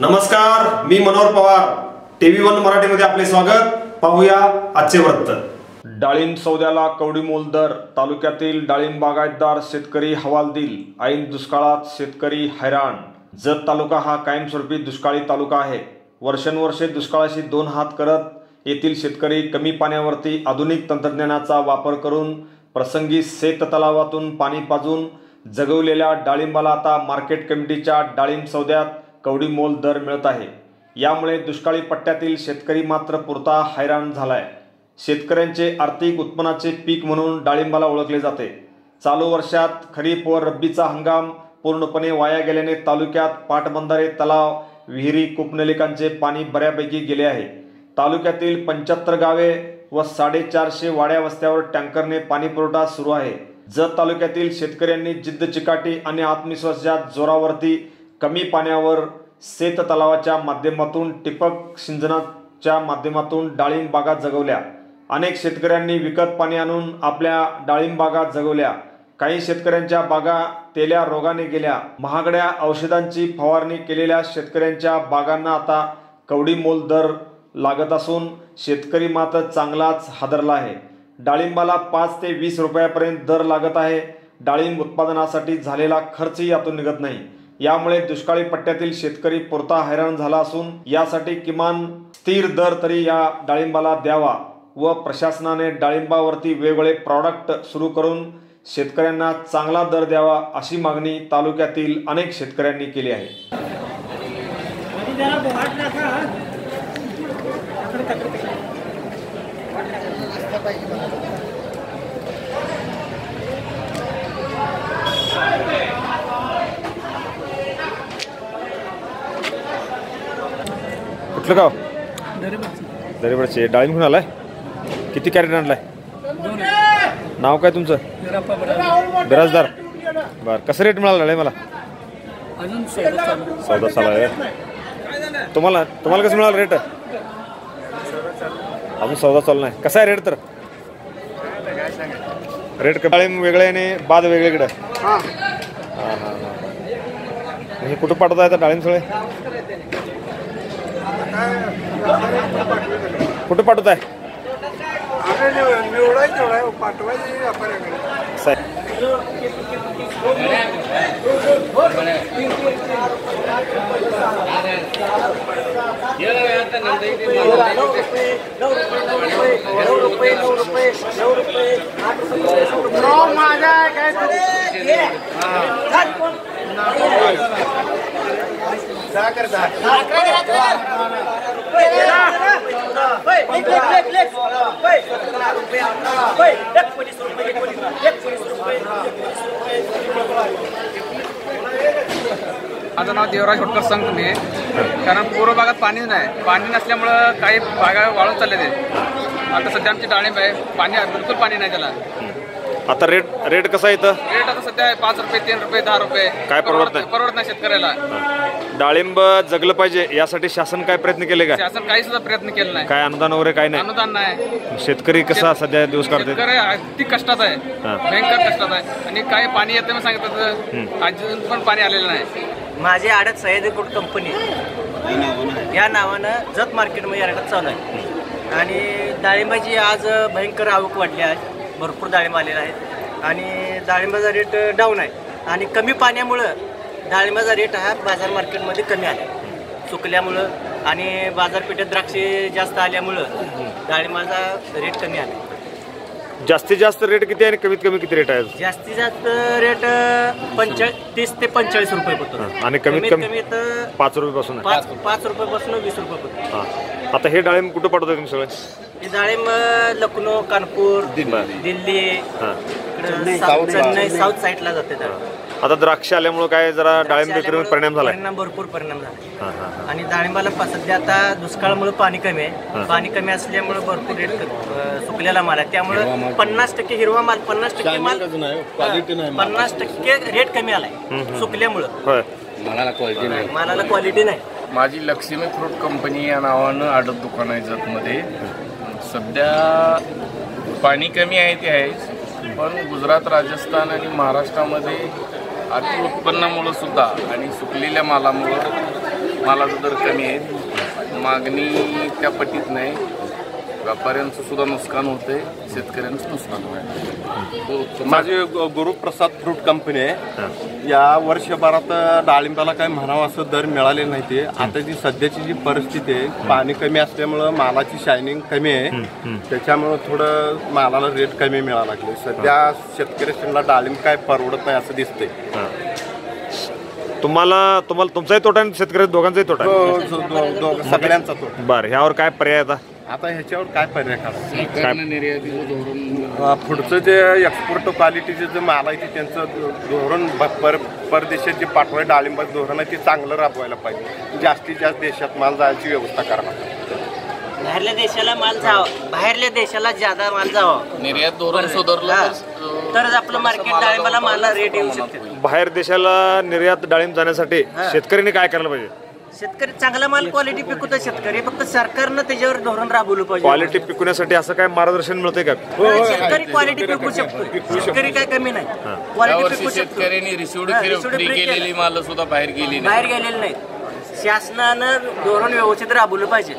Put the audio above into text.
नमस्कार मी Manohar Pawar. TV one मराठीमध्ये आपले स्वागत. पाहूया आजचे वृत्त. डाळिंब सौद्याला कवडी मोलदर तालुक्यातील डाळिंब बागायतदार शेतकरी हवालदिल ऐन दुष्काळात शेतकरी हैराण. जत तालुका हा कायमस्वरूपी दुष्काळी तालुका आहे. वर्षानुवर्षे दुष्काळाशी दोन हात करत येथील शेतकरी कमी पाण्यावरती आधुनिक तंत्रज्ञानाचा वापर करून प्रसंगी शेत तलावातून पाणी पाजून जगवलेल्या डाळिंबाला आता मार्केट कमिटीच्या डाळिंब सौद्यात कवडी मोल दर मिळत आहे. यामुळे दुष्काळी पट्ट्यातील शेतकरी मात्र पुरता हैराण झालाय. शेतकऱ्यांचे आर्थिक उत्पन्नाचे पीक म्हणून डाळिंबाला ओळखले जाते. चालू वर्षात खरीप व रब्बीचा हंगाम पूर्णपणे वाया गेल्याने तालुक्यात पाटबंधारे तलाव विहिरी कूपनलिकांचे पाणी बऱ्यापैकी गेले आहे. तालुक्यातील पंच्याहत्तर गावे व साडेचारशे वाड्या वस्त्यावर टँकरने पाणी पुरवठा सुरू आहे. जत तालुक्यातील शेतकऱ्यांनी जिद्द चिकाटी आणि आत्मविश्वासाच्या जोरावरती कमी पाण्यावर शेत तलावाच्या माध्यमातून टिपक सिंचनाच्या माध्यमातून डाळिंब बागा जगवल्या. अनेक शेतकऱ्यांनी विकत पाणी आणून आपल्या डाळिंब बागा जगवल्या. काही शेतकऱ्यांच्या बागा तेल्या रोगाने गेल्या. महागड्या औषधांची फवारणी केलेल्या शेतकऱ्यांच्या बागांना आता कवडी मोल दर लागत असून शेतकरी मात्र चांगलाच हादरला आहे. डाळिंबाला पाच ते वीस रुपयापर्यंत दर लागत आहे. डाळिंब उत्पादनासाठी झालेला खर्चही यातून निघत नाही. यामुळे दुष्काळी पट्ट्यातील शेतकरी पुरता हैराण झाला असून यासाठी किमान स्थिर दर तरी या डाळिंबाला द्यावा व प्रशासनाने डाळिंबावरती वेगवेगळे प्रॉडक्ट सुरू करून शेतकऱ्यांना चांगला दर द्यावा अशी मागणी तालुक्यातील अनेक शेतकऱ्यांनी केली आहे. कुठलं गाव? दरेबडचे. डाळिंब घेऊन आलाय? किती कॅरेट आणलाय? नाव काय तुमचं? बिराजदार. बर कसं रेट मिळाला डाळिंब मला? चौदा साला आहे. तुम्हाला तुम्हाला कसं मिळालं रेट अजून चौदा चालू नाही. कसा आहे रेट तर? रेट डाळिंब वेगळे आणि बाद वेगळीकडे हा हां हां हां. हे कुठं पाठवत आहे डाळिंब सगळे? कुठं पाठवत आहे निवडायचं तेवढा पाठवायची व्यापाऱ्याकडे असं आहे. माझा काय माझं नाव देवराज होटकर संघ कारण पूर्व भागात पाणी नाही. पाणी नसल्यामुळं काही भागा वाळून चालले ते आता सध्या आमची डाळिंब आहे. पाणी बिलकुल पाणी नाही त्याला. आता रेट रेट कसा आहे इथं? रेट आता सध्या आहे पाच रुपये तीन रुपये दहा रुपये. काय परवडत नाही? परवडत नाही शेतकऱ्याला. डाळिंब जगलं पाहिजे यासाठी शासन काय प्रयत्न केले का शासन काही सुद्धा प्रयत्न केला नाही. काय अनुदान वगैरे काय नाही? अनुदान नाही. शेतकरी कसा सध्या दिवस काढते शेतकरी अगदी कष्टात आहे. हा. भयंकर कष्टात आहे. आणि काही पाणी येतं मी सांगितलं अजून पण पाणी आलेलं नाही. माझे आडत सह्याद्री कंपनी. या नावानं जत मार्केटमध्ये आडत चालू आहे. आणि डाळिंबाची आज भयंकर आवक वाढली आहे. भरपूर डाळिंब आलेला आहे. आणि डाळिंबाचा रेट डाऊन आहे. आणि कमी पाण्यामुळं डाळिंबाचा रेट हा बाजार मार्केटमध्ये कमी आला सुकल्यामुळं आणि बाजारपेठेत द्राक्षे जास्त आल्यामुळं डाळिंबाचा रेट कमी आला जास्तीत जास्त रेट किती आहे आणि कमीत कमी किती रेट आहे? जास्तीत जास्त रेट पंचाळीस तीस ते पंचेचाळीस रुपये होतो. आणि कमीत कमी तर पाच रुपयापासून पाच पाच रुपयापासून वीस हा. आता हे डाळिंब कुठं पाठवताय तुम्ही सगळे हे डाळिंब लखनौ कानपूर. दिल्ली. हा. इकडं साऊथ- चेन्नई साऊथ साईडला जाते डाळिंब. आता द्राक्ष आल्यामुळे काय जरा डाळिंब विक्रीवर परिणाम झालाय. परिणाम भरपूर परिणाम झाला. हा, हा, हा. आणि डाळिंबाला प- सध्या आता दुष्काळामुळे पाणी कमी आहे. पाणी कमी असल्यामुळे भरपूर रेट सुकलेला माल आहे. त्यामुळे पन्नास टक्के हिरवा माल पन्नास टक्के माल पन्नास टक्के रेट कमी आलाय. सुकल्यामुळं. होय. मालाला क्वालिटी नाही. माझी लक्ष्मी फ्रूट कंपनी या नावानं आडत दुकान आहे जतमध्ये सध्या पाणी कमी आहे ते आहेच पण गुजरात राजस्थान आणि महाराष्ट्रामध्ये अति उत्पन्नामुळं सुद्धा आणि सुकलेल्या मालामुळं मालाचा दर कमी आहे. मागणी त्या पटीत नाही. व्यापाऱ्यांचं सुद्धा नुकसान होतंय शेतकऱ्यांचं नुकसान होतंय. माझी गुरुप्रसाद फ्रूट कंपनी आहे. या वर्षभरात डाळिंबाला काय म्हणावं असं दर मिळाले नाही ते. आता जी सध्याची जी परिस्थिती आहे पाणी कमी असल्यामुळं मालाची शायनिंग कमी आहे. त्याच्यामुळं थोडं मालाला रेट कमी मिळायला लागले. सध्या शेतकऱ्यांना डाळिंब काय परवडत नाही असं दिसतंय. तुम्हाला तुम्हाला तुमचाही तोटा आणि शेतकरी दोघांचाही तोटा सगळ्यांचा तो बरं ह्यावर काय पर्याय आता? आता ह्याच्यावर काय पर्याय निर्यातीचं धोरण अ, पुढचं जे एक्सपोर्ट क्वालिटीचे जे माल आहे ते त्यांचं धोरण पर परदेशात जे पाठवाय डाळिंबाचं धोरण आहे ते चांगलं राबवायला पाहिजे. जास्तीत जास्त देशात माल जायची व्यवस्था पाहिजे बाहेरल्या देशाला माल जावा. बाहेरल्या देशाला ज्यादा माल जावा. निर्यात धोरण सुधारलं. तर तरच आपलं मार्केट डाळिंबाला माला रेट येऊ शकते. बाहेर देशाला निर्यात डाळिंब जाण्यासाठी शेतकऱ्यांनी काय करायला पाहिजे? शेतकरी चांगला माल क्वालिटी पिकवतो शेतकरी. फक्त सरकारनं त्याच्यावर धोरण राबवलं पाहिजे. क्वालिटी पिकवण्यासाठी असं काय मार्गदर्शन मिळते का? शेतकरी क्वालिटी पिकू शकतो. शेतकरी काय कमी नाही. क्वालिटी पिकू शकतो. शेतकऱ्यांनी हा, free केलेली माल सुद्धा बाहेर गेली नाही. बाहेर गेलेले नाहीत शासनानं धोरण व्यवस्थित राबवलं पाहिजे.